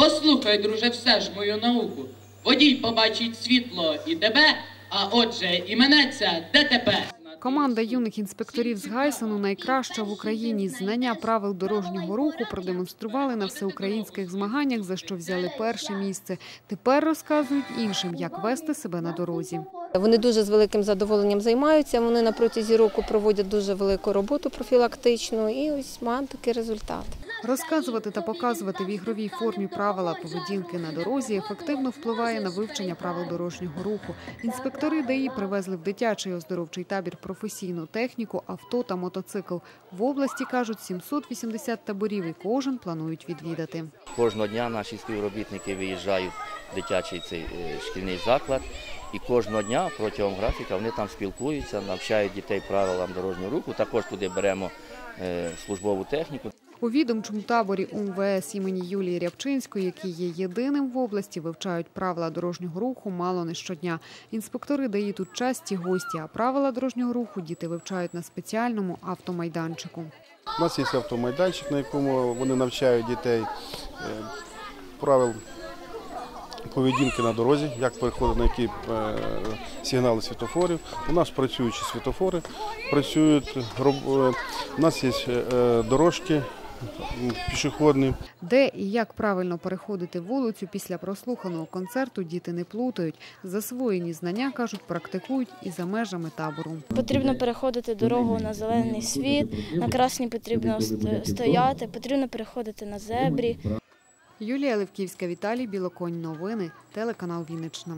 Послухай, друже, все ж мою науку. Водій побачить світло і тебе, а отже, і мене це ДТП. Команда юних інспекторів з Гайсону найкраща в Україні. Знання правил дорожнього руху продемонстрували на всеукраїнських змаганнях, за що взяли перше місце. Тепер розказують іншим, як вести себе на дорозі. Вони дуже з великим задоволенням займаються. Вони на протязі року проводять дуже велику роботу профілактичну, і ось маємо такий результат. Розказувати та показувати в ігровій формі правила поведінки на дорозі ефективно впливає на вивчення правил дорожнього руху. Інспектори ДАІ привезли в дитячий оздоровчий табір професійну техніку, авто та мотоцикл. В області кажуть 780 таборів, і кожен планують відвідати. Кожного дня наші співробітники виїжджають в дитячий цей е, шкільний заклад, і кожного дня протягом графіка вони там спілкуються, навчають дітей правилам дорожнього руху. Також туди беремо е, службову техніку. У відомчому таборі УМВС імені Юлії Рябчинської, який є єдиним в області, вивчають правила дорожнього руху мало не щодня. Інспектори дають тут часті гості, а правила дорожнього руху діти вивчають на спеціальному автомайданчику. У нас є автомайданчик, на якому вони навчають дітей е, правил поведінки на дорозі, як переходити на які е, сигнали світофорів. У нас працюючі світофори, працюють е, у нас є дорожки м. Де і як правильно переходити вулицю після прослуханого концерту діти не плутають. Засвоєні знання, кажуть, практикують і за межами табору. Потрібно переходити дорогу на зелений світ, на красній потрібно стояти, потрібно переходити на зебрі. Юлія Левківська, Віталій Білоконь. Новини. Телеканал Вінниччина.